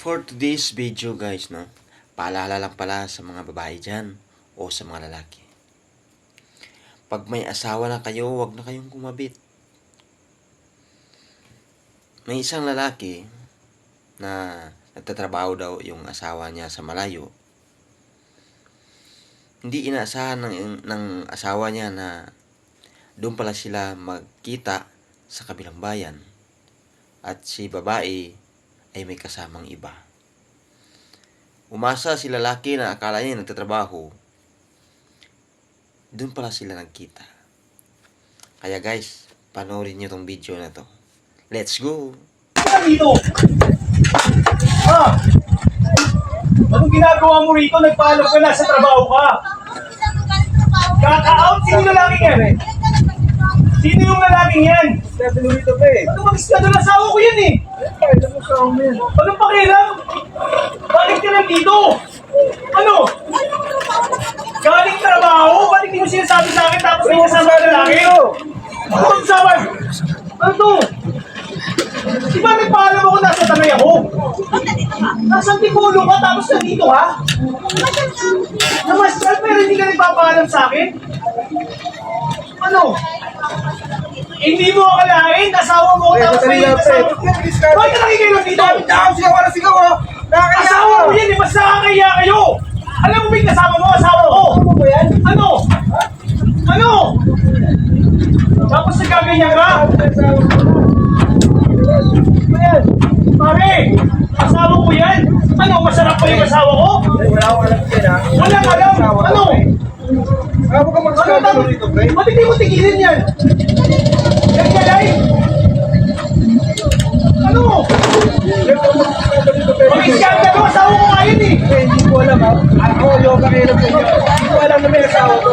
For today's video guys, no, paalala lang pala sa mga babae dyan o sa mga lalaki. Pag may asawa na kayo, wag na kayong kumabit. May isang lalaki na nagtatrabaho daw yung asawa niya sa malayo. Hindi inaasahan ng, ng asawa niya na doon pala sila magkita sa kabilang bayan. At si babae ay may kasamang iba. Umasa si lalaki na akala niya nagtatrabaho. Doon pala sila nagkita. Kaya guys, panoorin niyo tong video na to. Let's go! dito? Ha? Anong ginagawa mo rito? Nagpaalam ka na sa trabaho ka. Kaka-out? Sino yung lalaking yan? Sino yung lalaking yan? Sabi nito pa eh. Ano bang schedule? Asawa ko yan eh. Ay, alam mo sa amin. Anong pakialam? Bakit ka nandito? Ano? Galing trabaho? Ba't hindi mo sinasabi sa akin tapos may kasama ka lalaki? Ano ang sabi? Ano to? Di ba may paalam ako nasa tanay ako? Nasa Antipolo ka tapos nandito ha? Namasyal pero hindi ka nagpapaalam sa akin? Ano? Hindi mo akalain, asawa mo Ay, tapos may kasama. pre. Bakit ka nakikilang dito? Dahil sigaw ka na sigaw ah. Nakakaya Asawa ka. mo yan, eh, mas nakakaya kayo! Alam mo ba yung kasama mo, asawa ko? Ano ba yan? Ano? Ano? Tapos nagkaganyan ka? Ano? Pare, asawa ko yan? Ano, masarap pa yung asawa ko? Wala akong alam yan ah. Walang alam, ano? Ako ka Ano magsasabi tapos? dito, pre. Ba't hindi mo tigilin yan? Yan ka alam, ah, ah, oh, ako, yoga kayo sa inyo. Hindi ko alam na may asawa ko.